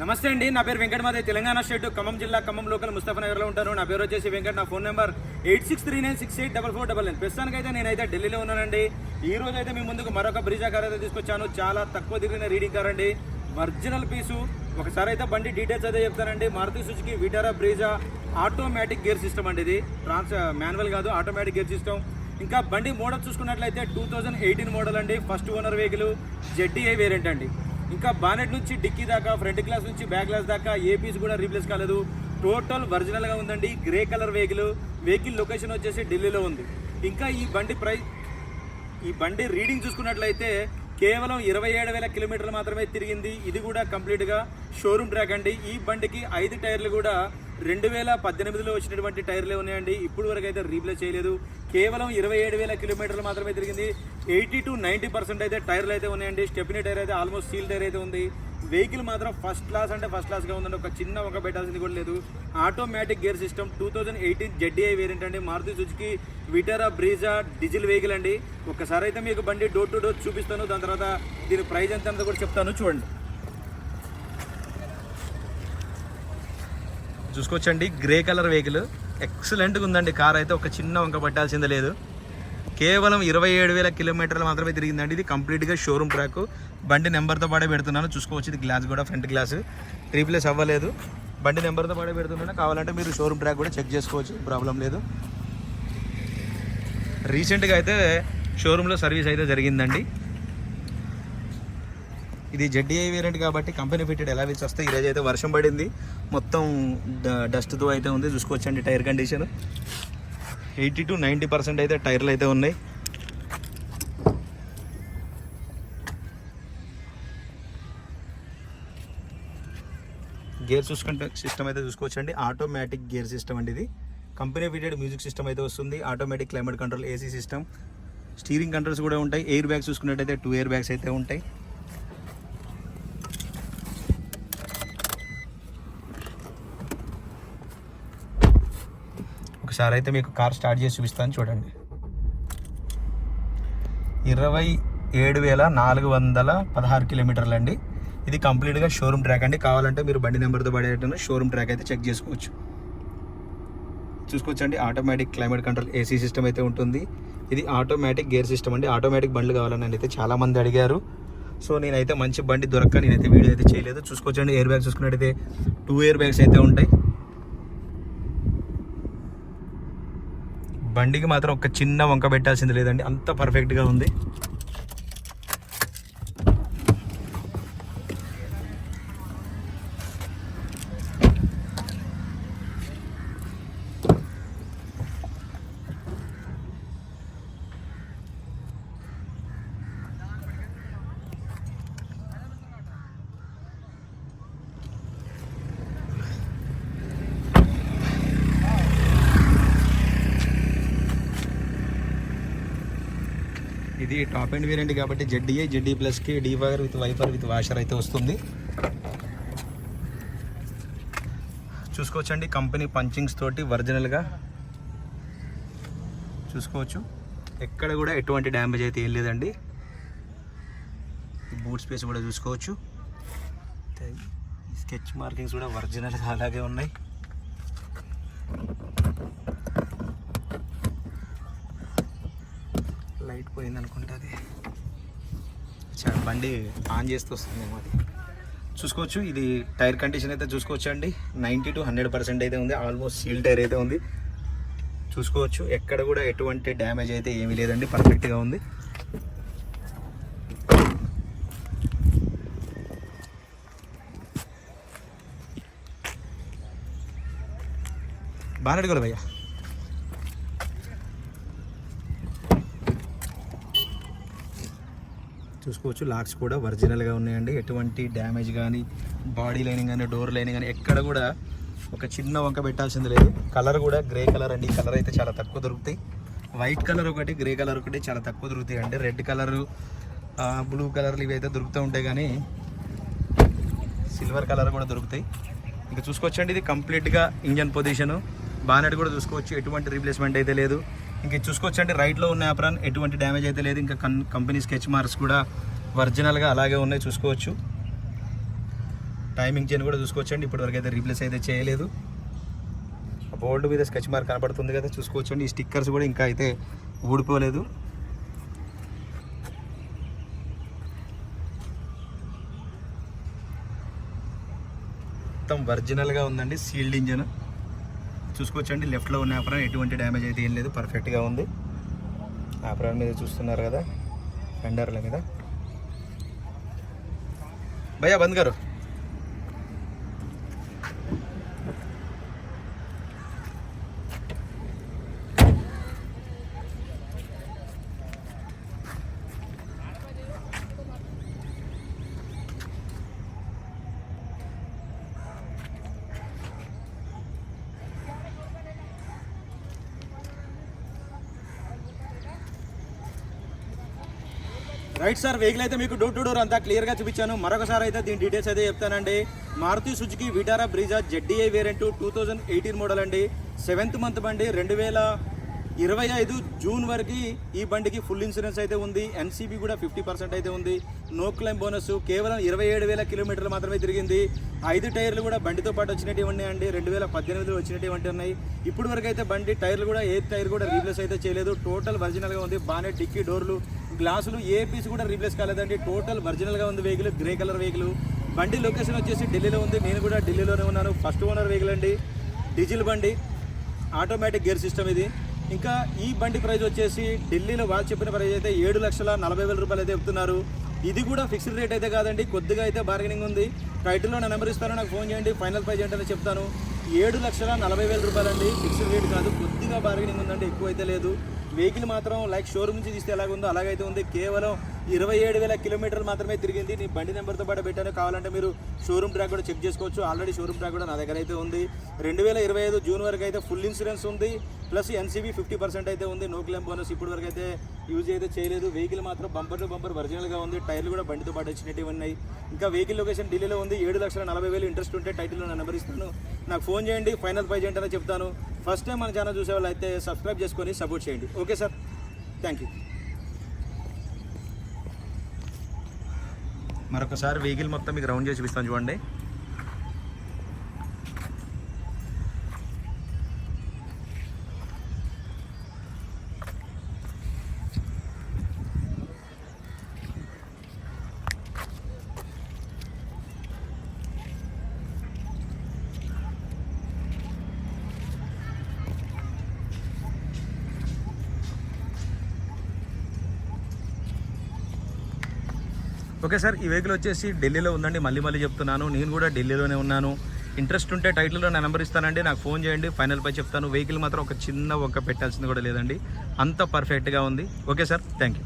నమస్తే అండి నా పేరు వెంకటమాదే తెలంగాణ స్టేట్ ఖమ్మం జిల్లా ఖమ్మం లోకల్ ముస్తఫా నగర్లో ఉంటాను నా పేరు వచ్చేసి వెంకట నా phone number eight six three nine six eight double four double nine. ప్రస్తుతానికైతే నేనైతే ఢిల్లీలో ఉన్నానండి. ఈ రోజు అయితే మీ ముందుకు మరొక బ్రిజా కార్ అయితే తీసుకొచ్చాను. చాలా తక్కువ దిగిన రీడింగ్ కార్ అండి. Original piece. ఒకసారి అయితే బండి డీటెయిల్స్ అయితే చెప్తానండి. Maruti Suzuki Vitara Brezza automatic gear system అండి ఇది. ట్రాన్స్ మాన్యువల్ కాదు ఆటోమేటిక్ గేర్ సిస్టమ్. ఇంకా బండి మోడల్ చూసుకున్నట్లయితే టూ థౌజండ్ ఎయిటీన్ మోడల్ అండి. First owner vehicle ZDI variant అండి. ఇంకా బానెట్ నుంచి డిక్కీ దాకా ఫ్రంట్ గ్లాస్ నుంచి బ్యాక్ గ్లాస్ దాకా ఏ పీస్ కూడా రీప్లేస్ కాలేదు. టోటల్ ఒరిజినల్గా ఉందండి grey colour vehicle vehicle location వచ్చేసి ఢిల్లీలో ఉంది. ఇంకా ఈ బండి ప్రైస్ ఈ బండి రీడింగ్ చూసుకున్నట్లయితే కేవలం ఇరవై ఏడు వేల కిలోమీటర్లు మాత్రమే తిరిగింది. ఇది కూడా కంప్లీట్గా షోరూమ్ ట్రాక్ అండి. ఈ బండికి ఐదు టైర్లు కూడా రెండు వేల పద్దెనిమిదిలో వచ్చినటువంటి టైర్లే ఉన్నాయండి. ఇప్పుడు వరకు అయితే రీప్లేస్ చేయలేదు. కేవలం ఇరవై ఏడు వేల కిలోమీటర్లు మాత్రమే తిరిగింది. ఎయిటీ టు నైంటీ పర్సెంట్ అయితే టైర్లు అయితే ఉన్నాయండి. స్టెప్నీ టైర్ అయితే ఆల్మోస్ట్ సీల్ టైర్ అయితే ఉంది. వెహికల్ మాత్రం ఫస్ట్ క్లాస్ అంటే ఫస్ట్ క్లాస్గా ఉందండి. ఒక చిన్న ఒక పెట్టాల్సింది కూడా లేదు. Automatic gear system two thousand eighteen ZDI variant అండి. Maruti Suzuki Vitara Brezza diesel vehicle అండి. ఒకసారి అయితే మీకు బండి డోర్ టు డోర్ చూపిస్తాను. దాని తర్వాత దీని ప్రైజ్ ఎంత అన్నది కూడా చెప్తాను. చూడండి. చూసుకోవచ్చండి. Grey colour vehicle. ఎక్సలెంట్గా ఉందండి. కార్ అయితే ఒక చిన్న వంక పట్టాల్సిందే లేదు. కేవలం ఇరవై ఏడు వేల కిలోమీటర్లు మాత్రమే తిరిగిందండి. ఇది కంప్లీట్గా షోరూమ్ ట్రాక్ బండి నెంబర్తో పాడే పెడుతున్నాను. చూసుకోవచ్చు ఇది గ్లాస్ కూడా ఫ్రంట్ గ్లాస్ రీప్లేస్ అవ్వలేదు. బండి నెంబర్తో పాడే పెడుతున్నాను. కావాలంటే మీరు షోరూమ్ ట్రాక్ కూడా చెక్ చేసుకోవచ్చు. ప్రాబ్లం లేదు. రీసెంట్గా అయితే షోరూంలో సర్వీస్ అయితే జరిగిందండి. ఇది జెడ్డీఐ వేరియంట్ కాబట్టి కంపెనీ ఫిట్టెడ్ ఎలా వీల్స్ వస్తాయి ఈరోజు అయితే వర్షం పడింది. మొత్తం డ- డస్ట్తో అయితే ఉంది. చూసుకోవచ్చండి tyre condition eighty to ninety percent అయితే టైర్లు అయితే ఉన్నాయి. గేర్ చూసుకుంటే సిస్టమ్ అయితే చూసుకోవచ్చండి. ఆటోమేటిక్ గేర్ సిస్టమ్ అండి ఇది. కంపెనీ ఫిటెడ్ మ్యూజిక్ సిస్టమ్ అయితే వస్తుంది. Automatic climate control AC system steering controls కూడా ఉంటాయి. ఎయిర్ బ్యాగ్స్ చూసుకున్నట్టయితే టూ ఎయిర్ బ్యాగ్స్ అయితే ఉంటాయి. ఒకసారి అయితే మీకు కార్ స్టార్ట్ చేసి చూపిస్తాను చూడండి. ఇరవై ఏడు వేల నాలుగు వందల పదహారు కిలోమీటర్లు అండి. ఇది కంప్లీట్గా షోరూమ్ ట్రాక్ అండి. కావాలంటే మీరు బండి నెంబర్తో పడేటప్పుడు షోరూమ్ ట్రాక్ అయితే చెక్ చేసుకోవచ్చు. చూసుకోవచ్చండి. Automatic climate control AC system అయితే ఉంటుంది. ఇది ఆటోమేటిక్ గేర్ సిస్టమ్ అండి. ఆటోమేటిక్ బండ్లు కావాలని అయితే చాలా మంది అడిగారు. సో నేనైతే మంచి బండి దొరక్క నేనైతే వీడియో అయితే చేయలేదు. చూసుకోవచ్చండి. ఎయిర్ బ్యాగ్స్ చూసుకున్నట్టయితే టూ ఎయిర్ బ్యాగ్స్ అయితే ఉంటాయి. బండికి మాత్రం ఒక చిన్న వంక పెట్టాల్సింది లేదండి. అంత పర్ఫెక్ట్గా ఉంది. ఇది టాప్ అండ్ వేరియంట్ కాబట్టి జెడ్డీఏ జెడ్డీ ప్లస్కి D wire with wiper with washer అయితే వస్తుంది. చూసుకోవచ్చండి కంపెనీ పంచింగ్స్ తోటి ఒరిజినల్గా చూసుకోవచ్చు. ఎక్కడ కూడా ఎటువంటి డ్యామేజ్ అయితే ఏం లేదండి. బూట్ స్పేస్ కూడా చూసుకోవచ్చు. స్కెచ్ మార్కింగ్స్ కూడా ఒరిజినల్గా అలాగే ఉన్నాయి. లైట్ పోయింది అనుకుంటా అది. బండి ఆన్ చేస్తూ వస్తుందేమో అది చూసుకోవచ్చు ఇది టైర్ కండిషన్ అయితే చూసుకోవచ్చు అండి నైంటీ టు హండ్రెడ్ పర్సెంట్ అయితే ఉంది ఆల్మోస్ట్ సీల్ టైర్ అయితే ఉంది. చూసుకోవచ్చు ఎక్కడ కూడా ఎటువంటి డ్యామేజ్ అయితే ఏమీ లేదండి పర్ఫెక్ట్గా ఉంది. బాగా అడగలు భయ్యా? చూసుకోవచ్చు. లాక్స్ కూడా ఒరిజినల్గా ఉన్నాయండి. ఎటువంటి డ్యామేజ్ కానీ బాడీ లైనింగ్ కానీ డోర్ లైనింగ్ కానీ ఎక్కడ కూడా ఒక చిన్న వంక పెట్టాల్సింది లేదు. కలర్ కూడా గ్రే కలర్ అండి. కలర్ అయితే చాలా తక్కువ దొరుకుతాయి. వైట్ కలర్ ఒకటి గ్రే కలర్ ఒకటి చాలా తక్కువ దొరుకుతాయి అండి. రెడ్ కలరు బ్లూ కలర్లు ఇవి అయితే దొరుకుతూ ఉంటాయి కానీ సిల్వర్ కలర్ కూడా దొరుకుతాయి. ఇంకా చూసుకోవచ్చండి ఇది కంప్లీట్గా ఇంజన్ పొజిషను. బానెట్ కూడా చూసుకోవచ్చు. ఎటువంటి రీప్లేస్మెంట్ అయితే లేదు. ఇంకా చూసుకోవచ్చండి. రైట్లో ఉన్న యాప్రాన్ ఎటువంటి డ్యామేజ్ అయితే లేదు. ఇంకా కన్ కంపెనీ స్కెచ్ మార్క్స్ కూడా ఒరిజినల్గా అలాగే ఉన్నాయి చూసుకోవచ్చు. టైమింగ్ చైన్ కూడా చూసుకోవచ్చండి. ఇప్పటివరకు అయితే రీప్లేస్ అయితే చేయలేదు. బోర్డు మీద స్కెచ్ మార్క్ కనపడుతుంది కదా చూసుకోవచ్చండి. ఈ స్టిక్కర్స్ కూడా ఇంకా అయితే ఊడిపోలేదు. మొత్తం ఒరిజినల్గా ఉందండి సీల్డ్ ఇంజన్. చూసుకోవచ్చండి. లెఫ్ట్లో ఉన్న ఆపరాన్ ఎటువంటి డ్యామేజ్ అయితే ఏం లేదు. పర్ఫెక్ట్గా ఉంది. ఆపరాన్ మీద చూస్తున్నారు కదా ఫెండర్ల మీద. భయ్యా బంద్ గారు. రైట్ సార్ వెహికల్ అయితే మీకు డోర్ టు డోర్ అంతా క్లియర్గా చూపించాను. మరొకసారి అయితే దీని డీటెయిల్స్ అయితే చెప్తానండి. Maruti Suzuki Vitara Brezza ZDi variant two thousand eighteen model అండి. సెవెంత్ మంత్ బండి రెండు వేల ఇరవై ఐదు జూన్ వరకు ఈ బండికి ఫుల్ ఇన్సూరెన్స్ అయితే ఉంది. ఎన్సీబీ కూడా ఫిఫ్టీ పర్సెంట్ అయితే ఉంది. నో క్లైమ్ బోనస్ కేవలం ఇరవై ఏడు వేల కిలోమీటర్లు మాత్రమే తిరిగింది. ఐదు టైర్లు కూడా బండితో పాటు వచ్చినట్టు ఉన్నాయండి రెండు వేల పద్దెనిమిదిలో వచ్చినటువంటి ఉన్నాయి. ఇప్పుడు వరకు అయితే బండి టైర్లు కూడా ఏ టైర్ కూడా రీప్లేస్ అయితే చేయలేదు. టోటల్ ఒరిజినల్గా ఉంది. బాగానే డిక్కీ డోర్లు గ్లాసులు ఏ పీస్ కూడా రీప్లేస్ కాలేదండి. టోటల్ ఒరిజినల్గా ఉంది వెహికల్ గ్రే కలర్ వెహికల్ బండి లొకేషన్ వచ్చేసి ఢిల్లీలో ఉంది. నేను కూడా ఢిల్లీలోనే ఉన్నాను. ఫస్ట్ ఓనర్ వెహికల్ అండి. డీజిల్ బండి. ఆటోమేటిక్ గేర్ సిస్టమ్ ఇది. ఇంకా ఈ బండి ప్రైస్ వచ్చేసి ఢిల్లీలో వాళ్ళు చెప్పిన ప్రైస్ అయితే ఏడు లక్షల నలభై వేల రూపాయలు అయితే చెప్తున్నారు. ఇది కూడా ఫిక్స్డ్ రేట్ అయితే కాదండి. కొద్దిగా అయితే బార్గెనింగ్ ఉంది. టైటిల్లో నా నెంబర్ ఇస్తాను నాకు ఫోన్ చేయండి. ఫైనల్ ప్రైస్ ఏంటని చెప్తాను. ఏడు లక్షల నలభై వేల రూపాయలు అండి ఫిక్స్డ్ రేట్ కాదు. కొద్దిగా బార్గెనింగ్ ఉందండి ఎక్కువ అయితే లేదు. వెహికల్ మాత్రం లైక్ షోరూమ్ నుంచి తీస్తే ఎలాగుందో అలాగైతే ఉంది. కేవలం ఇరవై ఏడు వేల కిలోమీటర్లు మాత్రమే తిరిగింది. నీ బండి నెంబర్తో పాటు పెట్టాను. కావాలంటే మీరు షోరూమ్ ట్రాక్ కూడా చెక్ చేసుకోవచ్చు. ఆల్రెడీ షోరూమ్ ట్రాక్ కూడా నా దగ్గర అయితే ఉంది. రెండు వేల ఇరవై ఐదు జూన్ వరకు అయితే ఫుల్ ఇన్సూరెన్స్ ఉంది. ప్లస్ ఎన్సీబీ ఫిఫ్టీ పర్సెంట్ అయితే ఉంది. నో క్లెయిమ్ బోనస్ ఇప్పుడు వరకు అయితే యూజ్ అయితే చేయలేదు. వెహికల్ మాత్రం బంపర్ టు బంపర్ ఒరిజినల్గా ఉంది. టైర్లు కూడా బండితో పాటు వచ్చినట్టు ఉన్నాయి. ఇంకా వెహికల్ లొకేషన్ ఢిల్లీలో ఉంది. ఏడు లక్షల నలభై వేలు ఇంట్రెస్ట్ ఉంటే టైటిల్లో నా నెంబర్ ఇస్తాను. నాకు ఫోన్ చేయండి ఫైనల్ ప్రైజ్ ఏంటనే చెప్తాను. ఫస్ట్ టైం మన ఛానల్ చూసే వాళ్ళు అయితే సబ్స్క్రైబ్ చేసుకొని సపోర్ట్ చేయండి. ఓకే సార్ థ్యాంక్ యూ మరొకసారి వెహికల్ మొత్తం మీకు రౌండ్ చేసి చూపిస్తాను చూడండి. ఓకే సార్ ఈ వెహికల్ వచ్చేసి ఢిల్లీలో ఉందండి. మళ్ళీ మళ్ళీ చెప్తున్నాను. నేను కూడా ఢిల్లీలోనే ఉన్నాను. ఇంట్రెస్ట్ ఉంటే టైటిల్లో నా నెంబర్ ఇస్తానండి. నాకు ఫోన్ చేయండి. ఫైనల్ పై చెప్తాను. వెహికల్ మాత్రం ఒక చిన్న ఒక్క పెట్టాల్సింది కూడా లేదండి. అంత పర్ఫెక్ట్గా ఉంది. Okay sir thank you